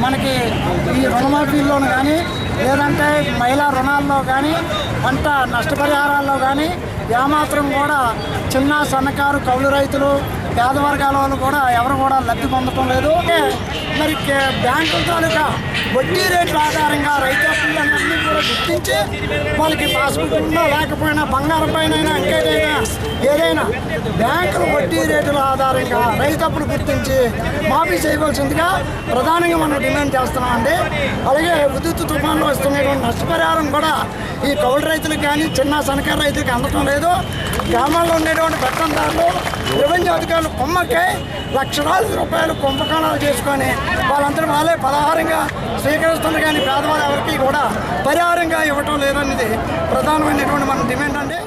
మనకి ఈ రుణమాఫీల్లోనూ కానీ లేదంటే మహిళా రుణాల్లో కానీ పంట నష్టపరిహారాల్లో కానీ ఏమాత్రం కూడా చిన్న సన్నకారు కౌలు రైతులు పేద వర్గాల వాళ్ళు కూడా ఎవరు కూడా లబ్ధి పొందటం లేదు. మరి బ్యాంకుల తాలూకా వడ్డీ రేట్ల ఆధారంగా రైతు అప్పులన్నింటినీ కూడా గుర్తించి వాళ్ళకి పాస్బుక్ ఉన్నా లేకపోయినా బంగారం పైన ఇంకేదైనా ఏదైనా బ్యాంకుల వడ్డీ రేటుల ఆధారంగా రైతప్పులు గుర్తించి మాఫీ చేయవలసిందిగా ప్రధానంగా మనం డిమాండ్ చేస్తున్నామండి. అలాగే విద్యుత్ తుఫాన్లో వస్తున్నటువంటి నష్టపరిహారం కూడా ఈ కౌలు రైతులకు కానీ చిన్న సన్నకారు రైతులకు అందటం లేదు. గ్రామాల్లో ఉండేటువంటి పెత్తందారులు రెవెన్యూ అధికారులు కొమ్మకే లక్షలాది రూపాయలు కుంభకోణాలు చేసుకొని వాళ్ళందరూ వాళ్ళే పలహారంగా స్వీకరిస్తున్నారు. కానీ పేదవాళ్ళు ఎవరికి కూడా పరిహారంగా ఇవ్వటం లేదన్నది ప్రధానమైనటువంటి మన డిమాండ్ అండి.